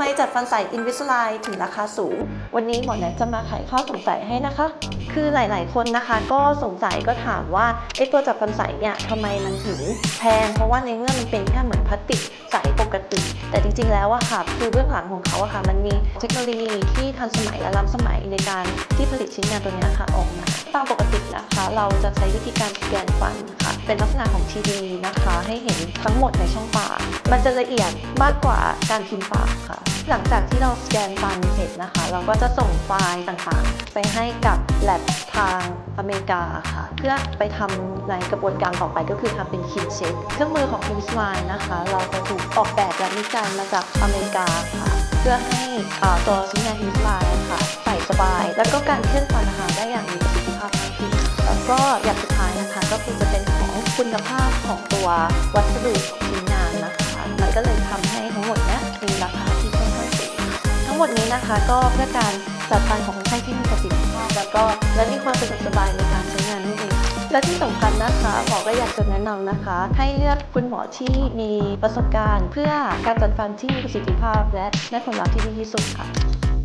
ไมจัดฟันใส Invisalign ถึงราคาสูง วันนี้หมอแนทจะมาไขข้อสงสัยให้นะคะ คือหลาย ๆ คนนะคะ ก็สงสัยก็ถามว่าไอ้ตัวจัดฟันใสเนี่ยทำไมมันถึงแพง เพราะว่าในเมื่อมันเป็นแค่เหมือนพลาสติกใส ริง ๆ แล้วอะค่ะคือเบื้องหลังของเขาอะค่ะมันมีเทคโนโลยีที่ทันสมัยและล้ำสมัยในการที่ผลิตชิ้นงานตัวนี้ค่ะออกมาตามปกตินะคะเราจะใช้วิธีการสแกนฟันค่ะเป็นลักษณะของทีดีนะคะ ให้เห็นทั้งหมดในช่องปากมันจะละเอียดมากกว่าการพิมพ์ปากค่ะ หลังจากที่เราสแกนฟันเสร็จนะคะ เราก็จะส่งไฟล์ต่างๆ ไปให้กับ lab ทางอเมริกาค่ะ เพื่อไปทำในกระบวนการต่อไปก็คือทำเป็นคินเช็คเครื่องมือของ Invisalign นะคะ เราจะถูกออกแบบและวิจัยมาจากอเมริกาค่ะ เพื่อให้ตัวชิ้นงาน Invisalign ค่ะใส่สบาย แล้วก็การเคลื่อนฟันนะคะได้อย่างมีประสิทธิภาพมากขึ้นแล้วก็อย่างสุดท้ายนะคะก็คือจะเป็นของคุณภาพของตัววัสดุของชิ้นงานนะคะ มันก็เลยทำให้ทั้งหมดนี้มีราคาที่ค่อนข้างสูงทั้งหมดนี้นะคะก็เพื่อการจัดฟันของคนไข้ที่มีประสิทธิภาพ แล้วก็และมีความสะดวกสบายในการใช้ และที่สำคัญนะคะหมอก็อยากจะแนะนำนะคะ ให้เลือกคุณหมอที่มีประสบการณ์ เพื่อการจัดฟันที่มีประสิทธิภาพ และได้ผลลัพธ์ที่ดีที่สุดค่ะ